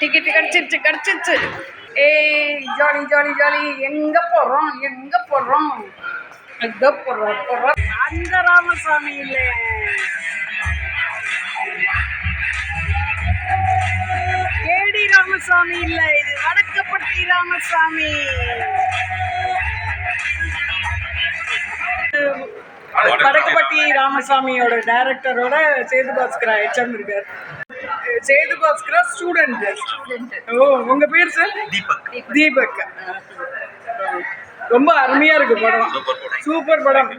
Ticket கிடச்சிருச்சு கிடச்சிருச்சு. ஏய் ஜாலி ஜாலி ஜாலி. எங்கே போகிறோம் எங்கே போகிறோம் எங்கே போகிறோம் போகிறோம் அந்த ராமசாமி இல்லை. கேடி ராமசாமி இல்லை இது வடக்கப்பட்டி ராமசாமி. வடக்கப்பட்டி ராமசாமியோட டைரக்டரோட சேது பாஸ்கரா ஹெச்எம் இருக்கார். சேது பாஸ்கரா ஸ்டூடெண்ட் ஓ உங்க பேர் சார் தீபக். தீபக். ரொம்ப அருமையா இருக்கு படம். சூப்பர் படம்.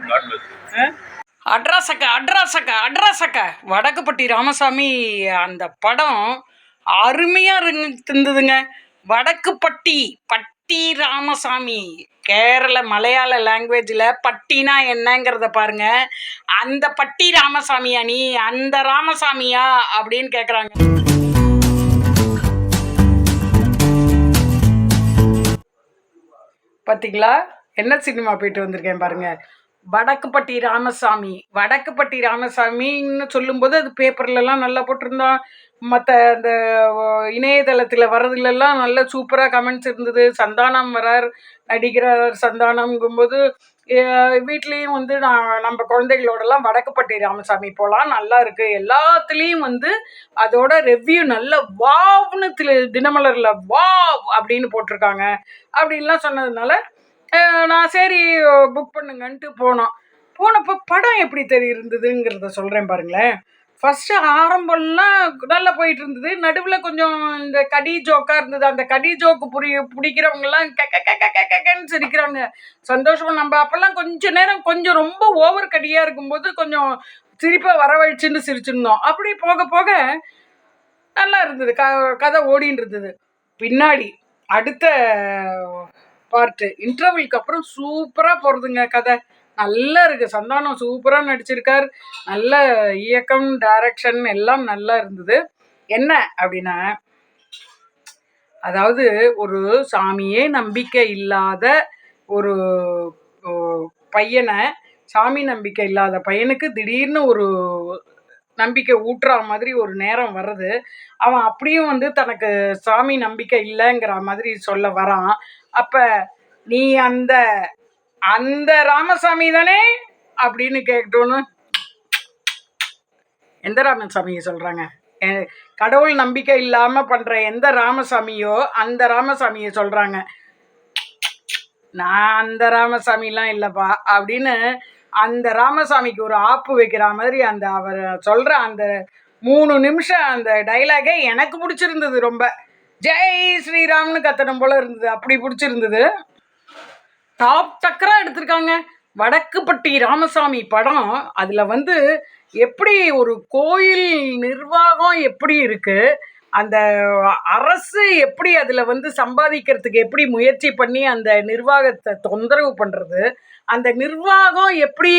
அட்ராசக்க அட்ராசக்க அட்ராசக்க. வடக்குப்பட்டி ராமசாமி அந்த படம் அருமையாக இருந்ததுங்க. வடக்குப்பட்டி பட்டி ராமசாமி. கேரள மலையாள லாங்குவேஜில் பட்டினா என்னங்கிறத பாருங்க. அந்த பட்டி ராமசாமியா நீ? அந்த ராமசாமியா? அப்படின்னு கேட்குறாங்க பார்த்தீங்களா என்ன சினிமா போயிட்டு வந்திருக்கேன் பாருங்கள் வடக்குப்பட்டி ராமசாமி வடக்குப்பட்டி ராமசாமின்னு சொல்லும்போது அது பேப்பர்லலாம் நல்லா போட்டிருந்தான் மற்ற அந்த இணையதளத்தில் வர்றதுலலாம் நல்ல சூப்பராக கமெண்ட்ஸ் இருந்தது. சந்தானம் வரார் நடிக்கிறார் சந்தானம்ங்கும்போது வீட்லேயும் வந்து நான் நம்ம குழந்தைகளோடலாம் வடக்குப்பட்டி ராமசாமி போகலாம் நல்லா இருக்குது எல்லாத்துலேயும் வந்து அதோட ரெவ்யூ நல்ல வாவ்னு திரு தினமலரில் வாவ் அப்படின்னு போட்டிருக்காங்க. அப்படின்லாம் சொன்னதுனால நான் சரி புக் பண்ணுங்கன்ட்டு போனோம் போனப்போ படம் எப்படி தெரியிருந்ததுங்கிறத சொல்கிறேன் பாருங்களேன். ஃபஸ்ட்டு ஆரம்பம்லாம் நல்லா போயிட்டு இருந்தது நடுவில் கொஞ்சம் இந்த கடி ஜோக்காக இருந்தது. அந்த கடி ஜோக்கு புரிய பிடிக்கிறவங்கலாம் கெக்க கெக்க கெக்கன்னு சிரிக்கிறாங்க. சந்தோஷம் நம்ம அப்போல்லாம் கொஞ்ச நேரம் கொஞ்சம் ரொம்ப ஓவர் கடியாக இருக்கும்போது கொஞ்சம் சிரிப்பை வரவழைச்சுன்னு சிரிச்சிருந்தோம். அப்படி போக போக நல்லா இருந்தது. க கதை ஓடின்னு இருந்தது. பின்னாடி அடுத்த பார்ட்டு இன்டர்வல்க்கு அப்புறம் சூப்பராக போகிறதுங்க கதை. நல்லா இருக்குது சந்தானம் சூப்பராக நடிச்சிருக்கார். நல்ல இயக்கம் டைரக்ஷன் எல்லாம் நல்லா இருந்தது. என்ன அப்படின்னா அதாவது ஒரு சாமியே நம்பிக்கை இல்லாத ஒரு பையனை சாமி நம்பிக்கை இல்லாத பையனுக்கு திடீர்னு ஒரு நம்பிக்கை ஊட்டுற மாதிரி ஒரு நேரம் வருது அவன் அப்படியும் வந்து தனக்கு சாமி நம்பிக்கை இல்லைங்கிற மாதிரி சொல்ல வரான். அப்போ நீ அந்த அந்த ராமசாமி தானே? அப்படின்னு கேட்டோன்னு எந்த ராமசாமியை சொல்கிறாங்க கடவுள் நம்பிக்கை இல்லாமல் பண்ணுற எந்த ராமசாமியோ அந்த ராமசாமியை சொல்கிறாங்க நான் அந்த ராமசாமிலாம் இல்லைப்பா. அப்படின்னு அந்த ராமசாமிக்கு ஒரு ஆப்பு வைக்கிற மாதிரி அந்த அவர் சொல்கிற அந்த மூணு நிமிஷம் அந்த டைலாகே எனக்கு பிடிச்சிருந்தது ரொம்ப. ஜெய் ஸ்ரீராம்னு கத்தனம் போல இருந்தது. அப்படி பிடிச்சிருந்தது. டாப் டக்கராக எடுத்திருக்காங்க. வடக்குப்பட்டி ராமசாமி படம் அதில் வந்து எப்படி ஒரு கோயில் நிர்வாகம் எப்படி இருக்குது அந்த அரசு எப்படி அதில் வந்து சம்பாதிக்கிறதுக்கு எப்படி முயற்சி பண்ணி அந்த நிர்வாகத்தை தொந்தரவு பண்ணுறது அந்த நிர்வாகம் எப்படி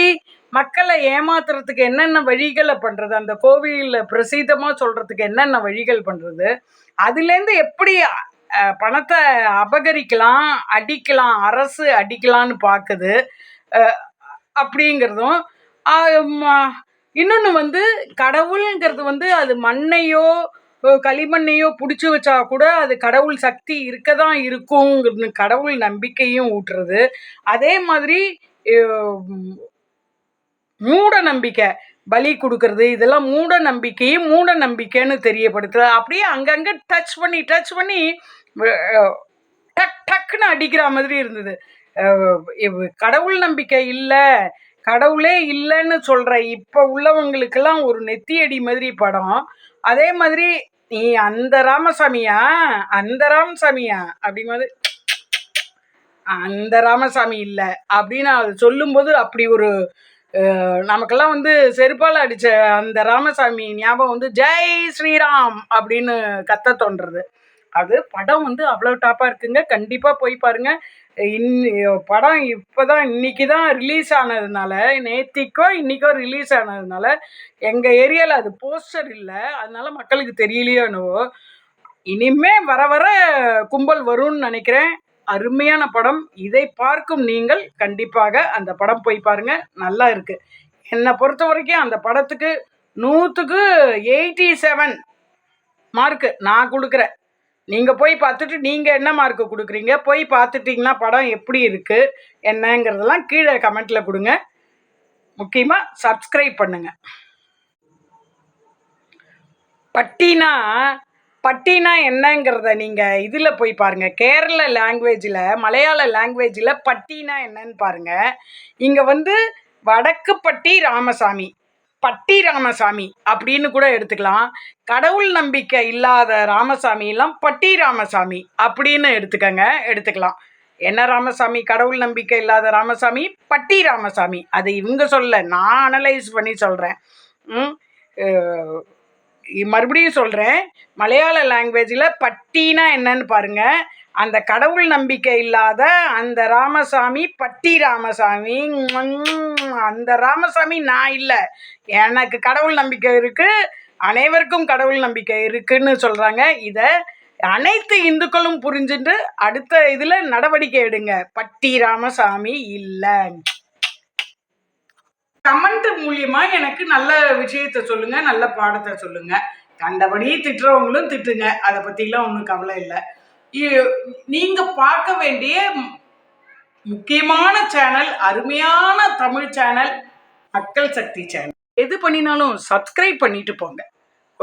மக்களை ஏமாத்துறதுக்கு என்னென்ன வழிகளை பண்ணுறது அந்த கோவிலில் பிரசித்தமாக சொல்கிறதுக்கு என்னென்ன வழிகள் பண்ணுறது அதுலேருந்து எப்படி பணத்தை அபகரிக்கலாம் அடிக்கலாம் அரசு அடிக்கலான்னு பார்க்குது அப்படிங்கிறதும் இன்னொன்று வந்து கடவுளுங்கிறது வந்து அது மண்ணையோ களிமண்ணையோ பிடிச்சி வச்சா கூட அது கடவுள் சக்தி இருக்க தான் இருக்குங்கிறது கடவுள் நம்பிக்கையும் ஊட்டுறது. அதே மாதிரி மூட நம்பிக்கை பலி கொடுக்கறது இதெல்லாம் மூட நம்பிக்கையும் மூட நம்பிக்கைன்னு தெரியப்படுத்துறது அப்படியே அங்கங்கே டச் பண்ணி டச் பண்ணி டக் டக்குன்னு அடிக்கிற மாதிரி இருந்தது. கடவுள் நம்பிக்கை இல்லை கடவுளே இல்லைன்னு சொல்கிற இப்போ உள்ளவங்களுக்கெல்லாம் ஒரு நெத்தியடி மாதிரி படம். அதே மாதிரி நீ அந்த ராமசாமியா? அந்த ராமசாமியா? அப்படிங்கிறது அந்த ராமசாமி இல்லை. அப்படின்னு அது சொல்லும்போது அப்படி ஒரு நமக்கெல்லாம் வந்து செருப்பால் அடித்த அந்த ராமசாமி ஞாபகம் வந்து ஜெய் ஸ்ரீராம் அப்படின்னு கத்த தோன்றது அது படம் வந்து அவ்வளோ டாப்பாக இருக்குங்க. கண்டிப்பாக போய் பாருங்கள் இன் படம் இப்போ தான் இன்றைக்கி தான் ரிலீஸ் ஆனதுனால நேத்திக்கோ இன்றைக்கோ ரிலீஸ் ஆனதுனால எங்கள் ஏரியாவில் அது போஸ்டர் இல்லை. அதனால மக்களுக்கு தெரியலையோ என்னவோ. இனிமே வர வர கும்பல் வரும்னு நினைக்கிறேன். அருமையான படம். இதை பார்க்கும் நீங்கள் கண்டிப்பாக அந்த படம் போய் பாருங்க. நல்லா இருக்கு. என்னை பொறுத்த வரைக்கும் அந்த படத்துக்கு நூற்றுக்கு எயிட்டி செவன் மார்க்கு நான் கொடுக்குறேன். நீங்கள் போய் பார்த்துட்டு நீங்கள் என்ன மார்க்கு கொடுக்குறீங்க? போய் பார்த்துட்டிங்கன்னா படம் எப்படி இருக்குது என்னங்கிறதெல்லாம் கீழே கமெண்ட்டில் கொடுங்க. முக்கியமாக சப்ஸ்கிரைப் பண்ணுங்கள் பட்டினா பட்டினா என்னங்கிறத நீங்கள் இதில் போய் பாருங்கள் கேரள லாங்குவேஜில் மலையாள லாங்குவேஜில் பட்டினா என்னன்னு பாருங்கள் இங்கே வந்து வடக்கு பட்டி ராமசாமி. பட்டி ராமசாமி அப்படின்னு கூட எடுத்துக்கலாம். கடவுள் நம்பிக்கை இல்லாத ராமசாமி எல்லாம் பட்டி ராமசாமி அப்படின்னு எடுத்துக்கங்க எடுத்துக்கலாம். என்ன ராமசாமி? கடவுள் நம்பிக்கை இல்லாத ராமசாமி பட்டி ராமசாமி அது இவங்க சொல்ல நான் அனலைஸ் பண்ணி சொல்கிறேன் மறுபடியும் சொல்கிறேன் மலையாள லாங்குவேஜில் பட்டினா என்னன்னு பாருங்கள் அந்த கடவுள் நம்பிக்கை இல்லாத அந்த ராமசாமி பட்டி ராமசாமி அந்த ராமசாமி நான் இல்லை. எனக்கு கடவுள் நம்பிக்கை இருக்குது அனைவருக்கும் கடவுள் நம்பிக்கை இருக்குன்னு சொல்கிறாங்க இதை அனைத்து இந்துக்களும் புரிஞ்சுட்டு அடுத்த இதில் நடவடிக்கை எடுங்க. பட்டி ராமசாமி இல்லை. கமெண்ட் மூலியமா எனக்கு நல்ல விஷயத்த சொல்லுங்க நல்ல பாடத்தை சொல்லுங்க. கண்டபடி திட்டுறவங்களும் திட்டுங்க. அதை பத்திலாம் ஒன்றும் கவலை இல்லை. நீங்க பார்க்க வேண்டிய முக்கியமான சேனல் அருமையான தமிழ் சேனல் மக்கள் சக்தி சேனல் எது பண்ணினாலும் சப்ஸ்கிரைப் பண்ணிட்டு போங்க.